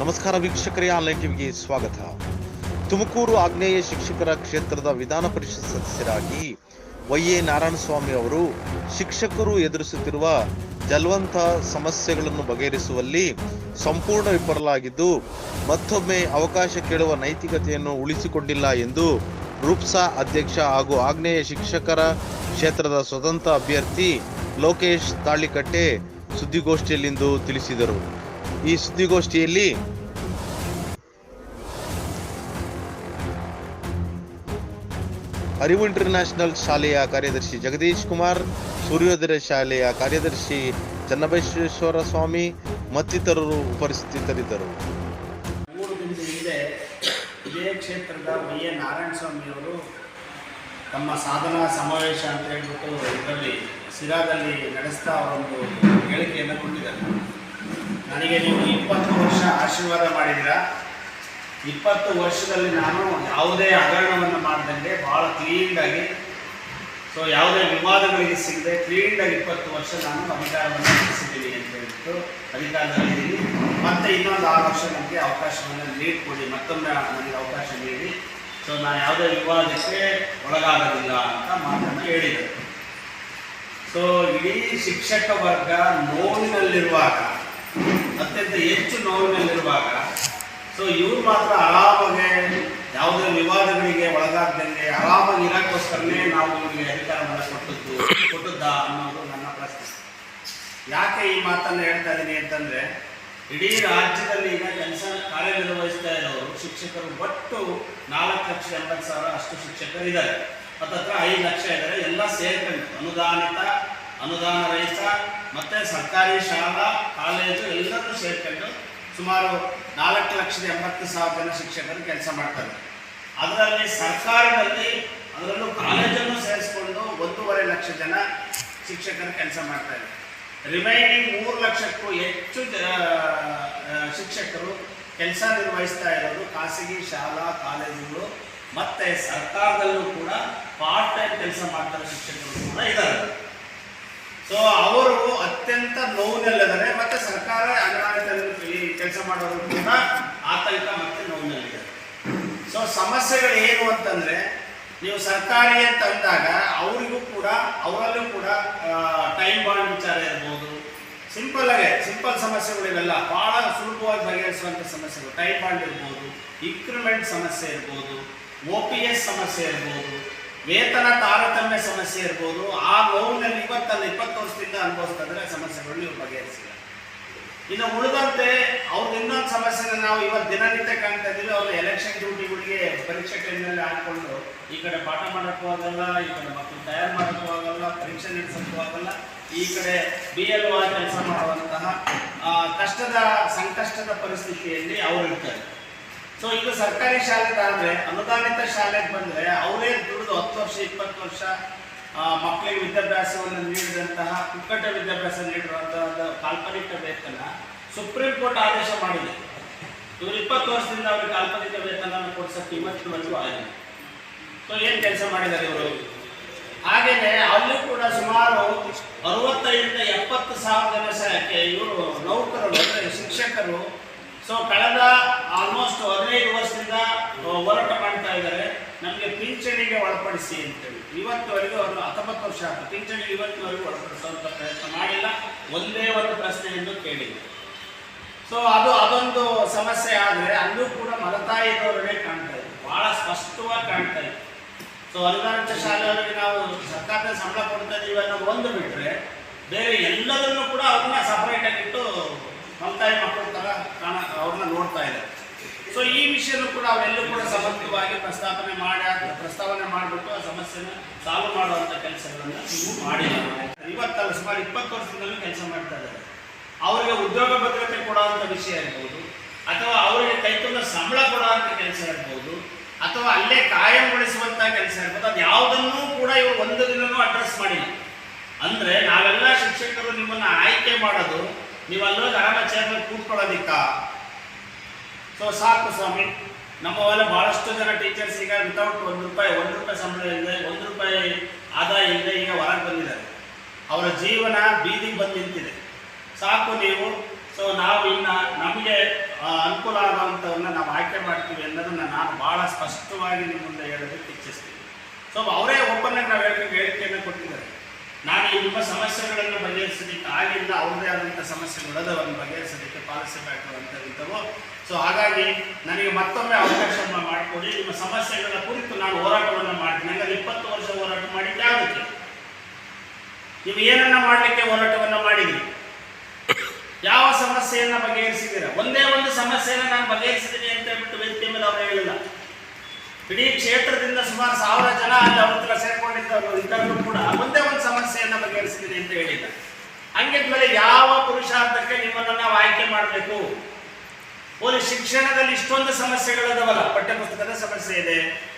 ನಮಸ್ಕಾರ ವೀಕ್ಷಕರೇ, ಆನ್ಲೈನ್ ಟಿವಿಗೆ ಸ್ವಾಗತ. ತುಮಕೂರು ಆಗ್ನೇಯ ಶಿಕ್ಷಕರ ಕ್ಷೇತ್ರದ ವಿಧಾನ ಪರಿಷತ್ ಸದಸ್ಯರಾಗಿ ವೈ ಎ ನಾರಾಯಣಸ್ವಾಮಿ ಅವರು ಶಿಕ್ಷಕರು ಎದುರಿಸುತ್ತಿರುವ ಜಲವಂತ ಸಮಸ್ಯೆಗಳನ್ನು ಬಗೆಹರಿಸುವಲ್ಲಿ ಸಂಪೂರ್ಣ ವಿಫಲರಾಗಿದ್ದು, ಮತ್ತೊಮ್ಮೆ ಅವಕಾಶ ಕೇಳುವ ನೈತಿಕತೆಯನ್ನು ಉಳಿಸಿಕೊಂಡಿಲ್ಲ ಎಂದು ರೂಪ್ಸಾ ಅಧ್ಯಕ್ಷ ಹಾಗೂ ಆಗ್ನೇಯ ಶಿಕ್ಷಕರ ಕ್ಷೇತ್ರದ ಸ್ವತಂತ್ರ ಅಭ್ಯರ್ಥಿ ಲೋಕೇಶ್ ತಾಳಿಕಟ್ಟೆ ಸುದ್ದಿಗೋಷ್ಠಿಯಲ್ಲಿಂದು ತಿಳಿಸಿದರು. ಈ ಸುದ್ದಿಗೋಷ್ಠಿಯಲ್ಲಿ ಅರಿವು ಇಂಟರ್ನ್ಯಾಷನಲ್ ಶಾಲೆಯ ಕಾರ್ಯದರ್ಶಿ ಜಗದೀಶ್ ಕುಮಾರ್, ಸೂರ್ಯೋದಯ ಶಾಲೆಯ ಕಾರ್ಯದರ್ಶಿ ಚನ್ನಬಸವೇಶ್ವರ ಸ್ವಾಮಿ ಮತ್ತಿತರರು ಉಪಸ್ಥಿತರಿದ್ದರು. ಮೂರು ದಿನದ ಹಿಂದೆ ಇದೇ ಕ್ಷೇತ್ರದ ವಿ ಎ ನಾರಾಯಣಸ್ವಾಮಿ ಅವರು ತಮ್ಮ ಸಾಧನಾ ಸಮಾವೇಶ ಅಂತ ಹೇಳ್ಬಿಟ್ಟು ಇದರಲ್ಲಿ ಸಿರಾದಲ್ಲಿ ನಡೆಸ್ತಾ ಅವರೊಂದು ಹೇಳಿಕೆಯನ್ನು ಕೊಟ್ಟಿದ್ದಾರೆ. ನನಗೆ ನೀವು ಇಪ್ಪತ್ತು ವರ್ಷ ಆಶೀರ್ವಾದ ಮಾಡಿದ್ರ ಇಪ್ಪತ್ತು ವರ್ಷದಲ್ಲಿ ನಾನು ಯಾವುದೇ ಹಗರಣವನ್ನು ಮಾಡ್ದಂಗೆ ಭಾಳ ಆಗಿ ಸೊ ಯಾವುದೇ ವಿವಾದಗಳಿಗೆ ಸಿಗದೆ ಆಗಿ ಇಪ್ಪತ್ತು ವರ್ಷ ನಾನು ಅಧಿಕಾರವನ್ನು ನಡೆಸಿದ್ದೀನಿ ಅಂತ ಹೇಳಿಬಿಟ್ಟು ಅಧಿಕಾರದಲ್ಲಿದ್ದೀನಿ ಮತ್ತೆ ಇನ್ನೊಂದು ಆರು ವರ್ಷ ನನಗೆ ಅವಕಾಶವನ್ನು ನೀಡಿಕೊಡಿ ಮತ್ತೊಮ್ಮೆ ನನಗೆ ಅವಕಾಶ ನೀಡಿ. ಸೊ ನಾನು ಯಾವುದೇ ವಿವಾದಕ್ಕೆ ಒಳಗಾಗೋದಿಲ್ಲ ಅಂತ ಮಾತನ್ನು ಹೇಳಿದರು. ಸೊ ಇಡೀ ಶಿಕ್ಷಕ ವರ್ಗ ನೋವಿನಲ್ಲಿರುವಾಗ ಅತ್ಯಂತ ಹೆಚ್ಚು ನೋವಿನಲ್ಲಿರುವಾಗ ಸೊ ಇವ್ರು ಮಾತ್ರ ಆರಾಮಾಗೆ ಯಾವುದೇ ವಿವಾದಗಳಿಗೆ ಒಳಗಾಗದಂಗೆ ಆರಾಮಾಗಿ ಇರೋಕ್ಕೋಸ್ಕರನೇ ನಾವು ಇವರಿಗೆ ಅಧಿಕಾರ ಕೊಟ್ಟದ್ದು, ಕೊಟ್ಟದ್ದ ಅನ್ನೋದು ನನ್ನ ಪ್ರಶ್ನೆ. ಯಾಕೆ ಈ ಮಾತನ್ನು ಹೇಳ್ತಾ ಇದ್ದೀನಿ ಅಂತಂದರೆ, ಇಡೀ ರಾಜ್ಯದಲ್ಲಿ ಈಗ ಕೆಲಸ ಕಾರ್ಯನಿರ್ವಹಿಸ್ತಾ ಇರೋರು, ಶಿಕ್ಷಕರು ಒಟ್ಟು ನಾಲ್ಕು ಲಕ್ಷ ಎಂಬತ್ತು ಸಾವಿರ ಅಷ್ಟು ಶಿಕ್ಷಕರು ಇದ್ದಾರೆ ಮತ್ತತ್ರ ಐದು ಲಕ್ಷ ಇದ್ದಾರೆ, ಎಲ್ಲ ಸೇರ್ಕೊಂಡು ಅನುದಾನಿತ ಅನುದಾನ ರಹಿತ ಮತ್ತು ಸರ್ಕಾರಿ ಶಾಲಾ, ಕಾಲೇಜು ಎಲ್ಲರೂ ಸೇರ್ಕೊಂಡು ಸುಮಾರು ನಾಲ್ಕು ಲಕ್ಷದ ಎಂಬತ್ತು ಸಾವಿರ ಜನ ಶಿಕ್ಷಕರು ಕೆಲಸ ಮಾಡ್ತಾರೆ. ಅದರಲ್ಲಿ ಸರ್ಕಾರದಲ್ಲಿ ಅದರಲ್ಲೂ ಕಾಲೇಜನ್ನು ಸೇರಿಸ್ಕೊಂಡು ಒಂದೂವರೆ ಲಕ್ಷ ಜನ ಶಿಕ್ಷಕರು ಕೆಲಸ ಮಾಡ್ತಾರೆ ರಿಮೈನಿಂಗ್ ಮೂರು ಲಕ್ಷಕ್ಕೂ ಹೆಚ್ಚು ಶಿಕ್ಷಕರು ಕೆಲಸ ನಿರ್ವಹಿಸ್ತಾ ಇರೋದು ಖಾಸಗಿ ಶಾಲಾ, ಕಾಲೇಜುಗಳು ಮತ್ತು ಸರ್ಕಾರದಲ್ಲೂ ಕೂಡ ಪಾರ್ಟ್ ಟೈಮ್ ಕೆಲಸ ಮಾಡ್ತಾರೆ ಶಿಕ್ಷಕರು ಕೂಡ ಇದ್ದಾರೆ. ಸೊ ಅವರು ಅತ್ಯಂತ ನೋವಿನಲ್ಲಿದ್ದಾರೆ. ಮತ್ತೆ ಸರ್ಕಾರ ಈ ಕೆಲಸ ಮಾಡೋರು ಕೂಡ ಆತಂಕ ಮತ್ತೆ ನೋವಿನಲ್ಲಿದೆ. ಸೊ ಸಮಸ್ಯೆಗಳು ಏನು ಅಂತಂದ್ರೆ, ನೀವು ಸರ್ಕಾರಿ ಅಂತ ಅಂದಾಗ ಅವರಿಗೂ ಕೂಡ, ಅವರಲ್ಲೂ ಕೂಡ ಟೈಮ್ ಬಾಂಡ್ ವಿಚಾರ ಇರ್ಬೋದು. ಸಿಂಪಲ್ ಆಗಿ ಸಿಂಪಲ್ ಸಮಸ್ಯೆಗಳು ಇವೆಲ್ಲ. ಬಹಳ ಸುಲಭವಾಗಿ ಬಗೆಹರಿಸುವಂಥ ಸಮಸ್ಯೆಗಳು. ಟೈಮ್ ಬಾಂಡ್ ಇರ್ಬೋದು. ಇನ್ಕ್ರಿಮೆಂಟ್ ಸಮಸ್ಯೆ ಇರ್ಬೋದು. ಒ ಪಿ ಎಸ್ ಸಮಸ್ಯೆ ಇರ್ಬೋದು. ವೇತನ ತಾರತಮ್ಯ ಸಮಸ್ಯೆ ಇರ್ಬೋದು, ಆ ನೋವಿನಲ್ಲಿ ಇವತ್ತಲ್ಲ ಇಪ್ಪತ್ತು ವರ್ಷದಿಂದ ಅನುಭವಿಸ್ತಾ ಇದ್ರೆ ಸಮಸ್ಯೆಗಳು ನೀವು ಬಗೆಹರಿಸಿಲ್ಲ. ಇನ್ನು ಉಳಿದಂತೆ ಅವ್ರದ್ದು ಇನ್ನೊಂದು ಸಮಸ್ಯೆನ ನಾವು ಇವತ್ತು ದಿನನಿತ್ಯ ಕಾಣ್ತಾ ಇದ್ದೀವಿ ಅವ್ರ ಎಲೆಕ್ಷನ್ ಡ್ಯೂಟಿಗಳಿಗೆ ಪರೀಕ್ಷೆ ಟೈಮ್ನಲ್ಲಿ ಹಾಕೊಂಡು ಈ ಕಡೆ ಪಾಠ ಮಾಡೋಕ್ಕೂ ಆಗಲ್ಲ, ಈ ಕಡೆ ಮಕ್ಕಳು ತಯಾರು ಮಾಡೋಕ್ಕೂ ಆಗಲ್ಲ, ಪರೀಕ್ಷೆ ನಡೆಸೋಕ್ಕೂ ಆಗಲ್ಲ, ಈ ಕಡೆ ಬಿ ಎಲ್ ಕೆಲಸ ಮಾಡುವಂತಹ ಕಷ್ಟದ, ಸಂಕಷ್ಟದ ಪರಿಸ್ಥಿತಿಯಲ್ಲಿ ಅವರು ಇರ್ತಾರೆ. ಸೊ ಈಗ ಸರ್ಕಾರಿ ಶಾಲೆದಾದ್ರೆ ಅನುದಾನಿತ ಶಾಲೆಗೆ ಬಂದರೆ ಅವರೇ ದುಡಿದು ಹತ್ತು ವರ್ಷ, ಇಪ್ಪತ್ತು ವರ್ಷ ಮಕ್ಕಳಿಗೆ ವಿದ್ಯಾಭ್ಯಾಸವನ್ನು ನೀಡಿದಂತಹ ಕುಕ್ಕಟ ವಿದ್ಯಾಭ್ಯಾಸ ನೀಡಿರುವಂತಹ ಕಾಲ್ಪನಿಕ ವೇತನ ಸುಪ್ರೀಂ ಕೋರ್ಟ್ ಆದೇಶ ಮಾಡಿದೆ. ಇವರು ಇಪ್ಪತ್ತು ವರ್ಷದಿಂದ ಅವ್ರಿಗೆ ಕಾಲ್ಪನಿಕ ವೇತನ ಕೊಡ್ಸಕ್ಕೆ ಇವತ್ತಿನವರೆಗೂ ಆಗಿದೆ. ಸೊ ಏನು ಕೆಲಸ ಮಾಡಿದ್ದಾರೆ ಇವರು? ಹಾಗೆಯೇ ಅಲ್ಲೂ ಕೂಡ ಸುಮಾರು ಅರವತ್ತೈದರಿಂದ ಎಪ್ಪತ್ತು ಸಾವಿರ ಜನ ಇವರು ನೌಕರರು ಅಂದರೆ ಶಿಕ್ಷಕರು ಸೊ ಕಳೆದ ಆಲ್ಮೋಸ್ಟ್ ಹದಿನೈದು ವರ್ಷದಿಂದ ಹೋರಾಟ ಮಾಡ್ತಾ ಇದ್ದಾರೆ. ನಮಗೆ ಪಿಂಚಣಿಗೆ ಒಳಪಡಿಸಿ ಅಂತೇಳಿ. ಇವತ್ತುವರೆಗೂ ಅವರು ಹತ್ತೊಂಬತ್ತು ವರ್ಷ ಆಯ್ತು. ಪಿಂಚಣಿ ಇವತ್ತಿನವರೆಗೂ ಒಳಪಡಿಸುವಂಥ ಪ್ರಯತ್ನ ಮಾಡಿಲ್ಲ. ಒಂದೇ ಒಂದು ಪ್ರಶ್ನೆಯನ್ನು ಕೇಳಿದ್ದೆ. ಸೊ ಅದು, ಅದೊಂದು ಸಮಸ್ಯೆ ಆದರೆ ಅಲ್ಲೂ ಕೂಡ ಧೋರಣೆ ಕಾಣ್ತಾ ಇದೆ ಬಹಳ ಸ್ಪಷ್ಟವಾಗಿ ಕಾಣ್ತಾ ಇದೆ ಸೊ ಅನುದಾನಿತ ಶಾಲೆಯವರಿಗೆ ನಾವು ಸರ್ಕಾರದ ಸಂಬಳ ಕೊಡ್ತಾ ಇದೀವಿ ಅನ್ನೋದು ಒಂದು ಬಿಟ್ಟರೆ ಬೇರೆ ಎಲ್ಲದನ್ನು ಕೂಡ ಅವ್ರನ್ನ ಸಪರೇಟ್ ಮಲತಾಯಿ ಮಕ್ಕಳ ಥರ ಕಾಣ ಅವ್ರನ್ನ ನೋಡ್ತಾ ಇದ್ದಾರೆ ಸೊ ಈ ವಿಷಯನೂ ಕೂಡ ಅವೆಲ್ಲೂ ಕೂಡ ಸಮರ್ಥವಾಗಿ ಪ್ರಸ್ತಾಪನೆ ಮಾಡಿ ಪ್ರಸ್ತಾವನೆ ಮಾಡಿಬಿಟ್ಟು ಆ ಸಮಸ್ಯೆನ ಸಾಲ್ವ್ ಮಾಡುವಂಥ ಕೆಲಸಗಳನ್ನು ನೀವು ಮಾಡಿಲ್ಲ ಇವತ್ತಲ್ಲ ಸುಮಾರು ಇಪ್ಪತ್ತು ವರ್ಷದಿಂದಲೂ ಕೆಲಸ ಮಾಡ್ತಾ ಇದ್ದಾರೆ. ಅವರಿಗೆ ಉದ್ಯೋಗ ಭದ್ರತೆ ಕೊಡುವಂಥ ವಿಷಯ ಇರ್ಬೋದು, ಅಥವಾ ಅವರಿಗೆ ಕೈತುಂಬ ಸಂಬಳ ಕೊಡುವಂಥ ಕೆಲಸ ಇರ್ಬೋದು, ಅಥವಾ ಅಲ್ಲೇ ಕಾಯಂಗೊಳಿಸುವಂಥ ಕೆಲಸ ಇರ್ಬೋದು, ಅದು ಯಾವುದನ್ನೂ ಕೂಡ ಇವರು ಒಂದು ದಿನನೂ ಅಡ್ರೆಸ್ ಮಾಡಿಲ್ಲ. ಅಂದರೆ ನಾವೆಲ್ಲ ಶಿಕ್ಷಕರು ನಿಮ್ಮನ್ನು ಆಯ್ಕೆ ಮಾಡೋದು ನೀವು ಅಲ್ಲೋಗಿ ಆರಾಮ ಚೇರ್ನಲ್ಲಿ ಕೂತ್ಕೊಳ್ಳೋದಿಕ್ಕ. ಸೊ ಸಾಕು ಸ್ವಾಮಿ. ನಮ್ಮ ನಮ್ಮವೆಲ್ಲ ಬಹಳಷ್ಟು ಜನ ಟೀಚರ್ಸ್ ಈಗ ವಿತೌಟ್ ಒಂದು ರೂಪಾಯಿ ಒಂದು ರೂಪಾಯಿ ಸಂಬಳ ಇಲ್ಲದೆ, ಒಂದು ರೂಪಾಯಿ ಆದಾಯ ಇಲ್ಲದೆ ಈಗ ಹೊರಗೆ ಬಂದಿದ್ದಾರೆ. ಅವರ ಜೀವನ ಬೀದಿಗೆ ಬಂದು ನಿಂತಿದೆ. ಸಾಕು ನೀವು. ಸೊ ನಾವು ಇನ್ನು ನಮಗೆ ಅನುಕೂಲ ಆಗುವಂಥವನ್ನ ನಾವು ಆಯ್ಕೆ ಮಾಡ್ತೀವಿ ಅನ್ನೋದನ್ನ ನಾನು ಬಹಳ ಸ್ಪಷ್ಟವಾಗಿ ನಿಮ್ಮ ಮುಂದೆ ಹೇಳೋದಕ್ಕೆ ಇಚ್ಛಿಸ್ತೀನಿ. ಸೊ ಅವರೇ ಓಪನ್ ಆಗಿ ನಾವು ನಿಮ್ಮ ಸಮಸ್ಯೆಗಳನ್ನು ಬಗೆಹರಿಸಲಿಕ್ಕೆ ಆಗಿಲ್ಲ ಅವ್ರದೇ ಆದಂಥ ಸಮಸ್ಯೆಗಳು ಅದನ್ನು ಬಗೆಹರಿಸಲಿಕ್ಕೆ ಇದ್ದವು ಸೊ ಹಾಗಾಗಿ ನನಗೆ ಮತ್ತೊಮ್ಮೆ ಅವಕಾಶವನ್ನು ಮಾಡಿಕೊಡಿ. ನಿಮ್ಮ ಸಮಸ್ಯೆಗಳ ಕುರಿತು ನಾನು ಹೋರಾಟವನ್ನು ಮಾಡ್ತೀನಿ. ನನಗೆ ಇಪ್ಪತ್ತು ವರ್ಷ ಹೋರಾಟ ಮಾಡಿದ್ದೆ ಆಗುತ್ತೆ. ನೀವು ಏನನ್ನ ಮಾಡಲಿಕ್ಕೆ ಹೋರಾಟವನ್ನು ಮಾಡಿದ್ರಿ? ಯಾವ ಸಮಸ್ಯೆಯನ್ನ ಬಗೆಹರಿಸಿದ್ದೀರಾ? ಒಂದೇ ಒಂದು ಸಮಸ್ಯೆಯನ್ನು ನಾನು ಬಗೆಹರಿಸಿದ್ದೀನಿ ಅಂತ ಹೇಳ್ಬಿಟ್ಟು ವೇದಿಕೆ ಮೇಲೆ ಅವರು ಹೇಳಿಲ್ಲ. ಇಡೀ ಕ್ಷೇತ್ರದಿಂದ ಸುಮಾರು ಸಾವಿರ ಜನ ಅಲ್ಲಿ ಅವ್ರ ಹತ್ರ ಸೇರ್ಕೊಂಡಿದ್ದವರು ಇದ್ದಾಗಲೂ ಕೂಡ ಒಂದೇ ಒಂದು ಸಮಸ್ಯೆಯನ್ನ ಬಗೆಹರಿಸಿದ್ದೀನಿ ಅಂತ ಹೇಳಿಲ್ಲ ಹಂಗಿದ್ಮೇಲೆ ಯಾವ ಪುರುಷಾರ್ಥಕ್ಕೆ ನಿಮ್ಮನ್ನು ನಾವು ಆಯ್ಕೆ ಮಾಡಬೇಕು? ಒಂದು ಶಿಕ್ಷಣದಲ್ಲಿ ಇಷ್ಟೊಂದು ಸಮಸ್ಯೆಗಳಿದಾವಲ್ಲ? ಪಠ್ಯಪುಸ್ತಕದ ಸಮಸ್ಯೆ ಇದೆ.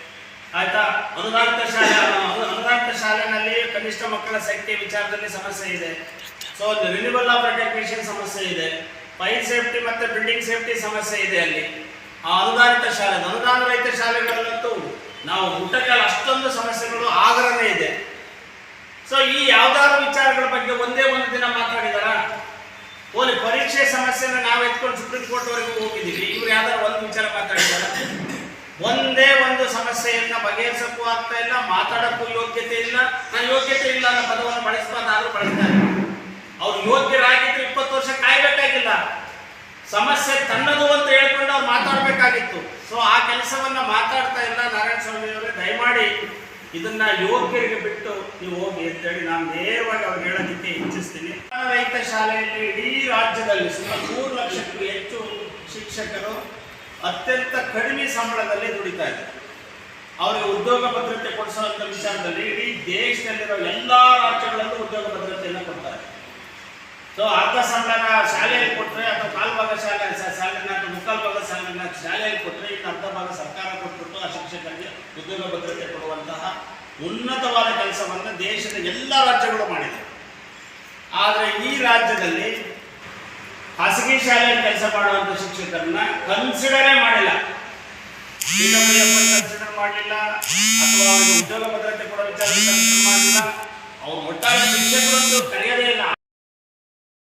ಆಯ್ತಾ? ಅನುದಾನಿತ ಶಾಲೆ ಅನು- ಅನುದಾನಿತ ಶಾಲೆನಲ್ಲಿ ಕನಿಷ್ಠ ಮಕ್ಕಳ ಸಂಖ್ಯೆ ವಿಚಾರದಲ್ಲಿ ಸಮಸ್ಯೆ ಇದೆ. ಸೊ ರಿನ್ಯೂವಲ್ ಆಫ್ ರೆಕಗ್ನಿಷನ್ ಸಮಸ್ಯೆ ಇದೆ. ಫೈರ್ ಸೇಫ್ಟಿ ಮತ್ತೆ ಬಿಲ್ಡಿಂಗ್ ಸೇಫ್ಟಿ ಸಮಸ್ಯೆ ಇದೆ ಅಲ್ಲಿ. ಆ ಅನುದಾನಿತ ಶಾಲೆ, ಅನುದಾನ ರಹಿತ ಶಾಲೆಗಳಲ್ಲಂತೂ ನಾವು ಊಟಕ್ಕೆ ಅಷ್ಟೊಂದು ಸಮಸ್ಯೆಗಳು ಆಗರನೇ ಇದೆ. ಸೊ ಈ ಯಾವ್ದಾದ್ರು ವಿಚಾರಗಳ ಬಗ್ಗೆ ಒಂದೇ ಒಂದು ದಿನ ಮಾತಾಡಿದಾರ? ಓಲಿ ಪರೀಕ್ಷೆ ಸಮಸ್ಯೆನ ನಾವು ಎತ್ಕೊಂಡು ಸುಪ್ರೀಂ ಕೋರ್ಟ್ ವರೆಗೂ ಹೋಗಿದ್ದೀವಿ. ಇವ್ರು ಯಾವ್ದಾದ್ರು ಒಂದು ವಿಚಾರ ಮಾತಾಡಿದಾರ? ಒಂದೇ ಒಂದು ಸಮಸ್ಯೆಯನ್ನ ಬಗೆಹರಿಸಕ್ಕೂ ಆಗ್ತಾ ಇಲ್ಲ, ಮಾತಾಡಕ್ಕೂ ಯೋಗ್ಯತೆ ಇಲ್ಲ. ನಾನು ಯೋಗ್ಯತೆ ಇಲ್ಲ ಅನ್ನೋ ಪದವನ್ನು ಬಳಸಬಾರ್ದಾದ್ರೂ ಬಳಸ್ತಾರೆ ಅವ್ರು ಯೋಗ್ಯರಾಗಿದ್ರು ಇಪ್ಪತ್ತು ವರ್ಷ ಕಾಯ್ಬೇಕಾಗಿಲ್ಲ. ಸಮಸ್ಯೆ ತನ್ನದು ಅಂತ ಹೇಳ್ಕೊಂಡು ಅವ್ರು ಮಾತಾಡಬೇಕಾಗಿತ್ತು. ಸೊ ಆ ಕೆಲಸವನ್ನ ಮಾತಾಡ್ತಾ ಇಲ್ಲ ನಾರಾಯಣ ಸ್ವಾಮಿ ಅವರೇ ದಯಮಾಡಿ ಇದನ್ನ ಯೋಗ್ಯರಿಗೆ ಬಿಟ್ಟು ನೀವು ಹೋಗಿ ಅಂತೇಳಿ ನಾನು ನೇರವಾಗಿ ಅವ್ರಿಗೆ ಹೇಳೋದಕ್ಕೆ ಇಚ್ಛಿಸ್ತೀನಿ. ರೈತ ಶಾಲೆಯಲ್ಲಿ ಇಡೀ ರಾಜ್ಯದಲ್ಲಿ ಸುಮಾರು ಮೂರು ಲಕ್ಷಕ್ಕೂ ಹೆಚ್ಚು ಶಿಕ್ಷಕರು ಅತ್ಯಂತ ಕಡಿಮೆ ಸಂಬಳದಲ್ಲಿ ದುಡಿತಾ ಇದ್ದಾರೆ. ಅವರಿಗೆ ಉದ್ಯೋಗ ಭದ್ರತೆ ಕೊಡಿಸುವಂತ ವಿಚಾರದಲ್ಲಿ ಇಡೀ ದೇಶದಲ್ಲಿರೋ ಎಲ್ಲಾ ರಾಜ್ಯಗಳಲ್ಲೂ ಉದ್ಯೋಗ ಭದ್ರತೆಯನ್ನು ಕೊಡ್ತಾರೆ. ಸೊ ಅರ್ಧ ಸಂಬಳನ ಶಾಲೆಯಲ್ಲಿ ಕೊಟ್ಟರೆ ಅಥವಾ ಕಾಲು ಭಾಗ ಶಾಲೆ, ಶಾಲೆನ ಅಥವಾ ಮುಕ್ಕಾಲು ಭಾಗ ಶಾಲೆನ ಶಾಲೆಯಲ್ಲಿ ಕೊಟ್ಟರೆ ಇನ್ನು ಅರ್ಧ ಭಾಗ ಸರ್ಕಾರ ಉದ್ಯೋಗ ಭದ್ರತೆ ಕೊಡುವಂತಹ ಉನ್ನತವಾದ ಕೆಲಸವನ್ನು ದೇಶದ ಎಲ್ಲ ರಾಜ್ಯಗಳು ಮಾಡಿದೆ. ಆದರೆ ಈ ರಾಜ್ಯದಲ್ಲಿ ಖಾಸಗಿ ಶಾಲೆಯಲ್ಲಿ ಕೆಲಸ ಮಾಡುವಂಥ ಶಿಕ್ಷಕರನ್ನ ಕನ್ಸಿಡರೇ ಮಾಡಿಲ್ಲ. ಕನ್ಸಿಡರ್ ಮಾಡಲಿಲ್ಲ, ಅಥವಾ ಅವರಿಗೆ ಉದ್ಯೋಗ ಭದ್ರತೆ ಕೊಡುವ ವಿಚಾರ ಮಾಡಿಲ್ಲ ಅವ್ರು ಒಟ್ಟಾರೆ ಶಿಕ್ಷಕರಂತೂ ಕರೆಯದೇ ಇಲ್ಲ.